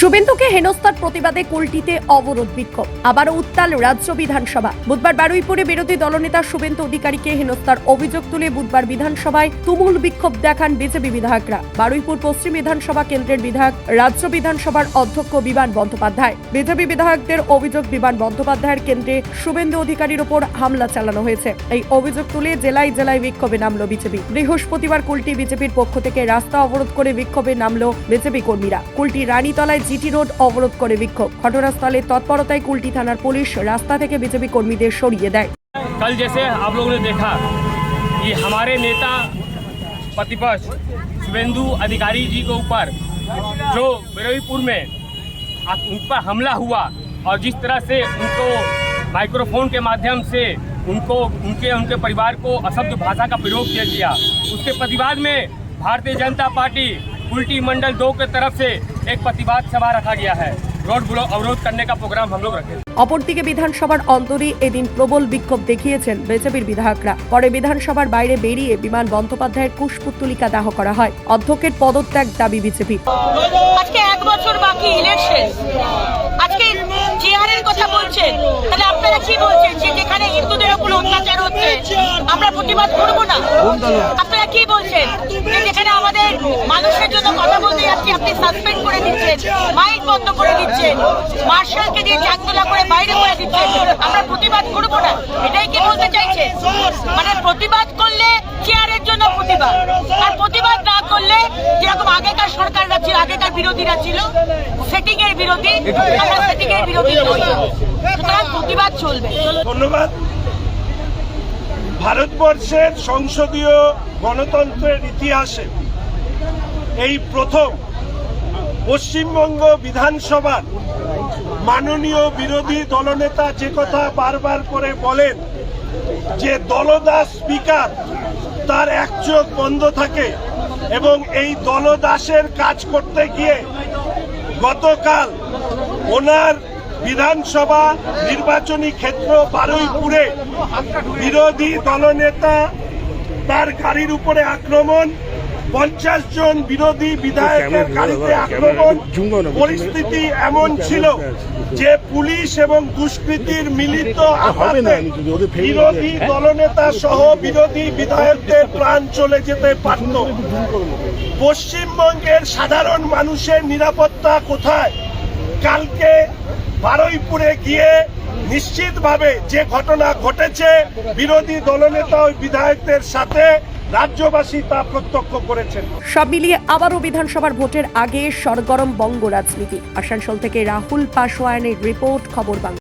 শুভেন্দুকে হেনস্থার প্রতিবাদে কুলটিতে অবরোধ বিক্ষোভ। আবারও উত্তাল রাজ্য বিধানসভা। বুধবার বারুইপুরে বিরোধী দলনেতা শুভেন্দু অধিকারীকে হেনস্থার অভিযোগ তুলে বুধবার বিধানসভায় তুমুল বিক্ষোভ দেখান বিজেপি বিধায়করা। বারুইপুর পশ্চিম বিধানসভা কেন্দ্রের বিধায়ক, রাজ্য বিধানসভার অধ্যক্ষ বিমান বন্দ্যোপাধ্যায়। বিজেপি বিধায়কদের অভিযোগ বিমান বন্দ্যোপাধ্যায়ের কেন্দ্রে শুভেন্দু অধিকারীর ওপর হামলা চালানো হয়েছে। এই অভিযোগ তুলে জেলায় জেলায় বিক্ষোভে নামলো বিজেপি। বৃহস্পতিবার কুলটি বিজেপির পক্ষ থেকে রাস্তা অবরোধ করে বিক্ষোভে নামলো বিজেপি কর্মীরা। কুলটি রানীতলায় জিটি রোড অবরোধ করে বিক্ষোভ ঘটনাস্থলে তৎপরতায় কুলটি থানার পুলিশ রাস্তা থেকে বিজেপি কর্মীদের সরিয়ে দেয় कल जैसे आप लोगों ने देखा कि हमारे नेता प्रतिपक्ष शुभेंदु अधिकारी जी के ऊपर जो बिरोईपुर में आ- उन पर हमला हुआ और जिस तरह से उनको माइक्रोफोन के माध्यम से उनको उनके उनके परिवार को अशब्द भाषा का प्रयोग किया गया उसके प्रतिवाद में भारतीय जनता पार्टी उल्टी मंडल दो के तरफ से एक प्रतिवाद सभा रखा गया है रोड ब्लॉक अवरोध करने का प्रोग्राम हम लोग रखे অপরদিকে বিধানসভার অন্তরে এদিন প্রবল বিক্ষোভ দেখিয়েছেন বিজেপির বিধায়করা পরে বিধানসভার বাইরে বেরিয়ে বিমান বন্দ্যোপাধ্যায়ের কুশপুত্তলিকা দাহ করা হয় অধ্যক্ষের পদত্যাগ দাবি বিজেপির আজকে এক বছর বাকি ইলেকশন আজকে চেয়ারের কথা বলছেন তাহলে আপনারা কি বলছেন যে যেখানে হিন্দুদের উপর অত্যাচার হচ্ছে আমরা প্রতিবাদ করব না আপনারা কি বলছেন সাসপেন্ড করে দিচ্ছেন মাইক বন্ধ করে দিচ্ছেন মার্শালকে দিয়ে করে বাইরে করে দিচ্ছেন। আমরা প্রতিবাদ করব না, এটাই কি বলতে চাইছে? মানে প্রতিবাদ করলে চেয়ারের জন্য প্রতিবাদ? আর প্রতিবাদ না করলে যেরকম আগেকার সরকাররা ছিল, আগেকার বিরোধীরা ছিল সেটিং এর বিরোধী, আমরা সেটিং এর বিরোধী সুতরাং প্রতিবাদ চলবে। ধন্যবাদ। ভারতবর্ষের সংসদীয় গণতন্ত্রের ইতিহাসে এই প্রথম পশ্চিমবঙ্গ বিধানসভার মাননীয় বিরোধী দলনেতা যে কথা বারবার করে বলেন যে দলদাস স্পিকার তার এক চোখ বন্ধ থাকে এবং এই দলদাসের কাজ করতে গিয়ে গতকাল ওনার বিধানসভা নির্বাচনী ক্ষেত্র বারুইপুরে বিরোধী দলনেতা তার গাড়ির উপরে আক্রমণ পঞ্চাশ জন বিরোধী বিধায়কের গাড়িতে আক্রমণ পরিস্থিতি এমন ছিল যে পুলিশ এবং দুষ্কৃতীর মিলিত আঘাতে বিরোধী দলনেতা সহ বিরোধী বিধায়কদের প্রাণ চলে যেতে পারত। পশ্চিমবঙ্গের সাধারণ মানুষের নিরাপত্তা কোথায়? কালকে বারুইপুরে গিয়ে নিশ্চিতভাবে যে ঘটনা ঘটেছে বিরোধী দলনেতা ওই বিধায়কদের সাথে রাজ্যবাসী তা প্রত্যক্ষ করেছেন। সব মিলিয়ে আবারও বিধানসভার ভোটের আগে সরগরম বঙ্গ রাজনীতি। আসানসোল থেকে রাহুল পাশোয়ানের রিপোর্ট, খবর বাংলা।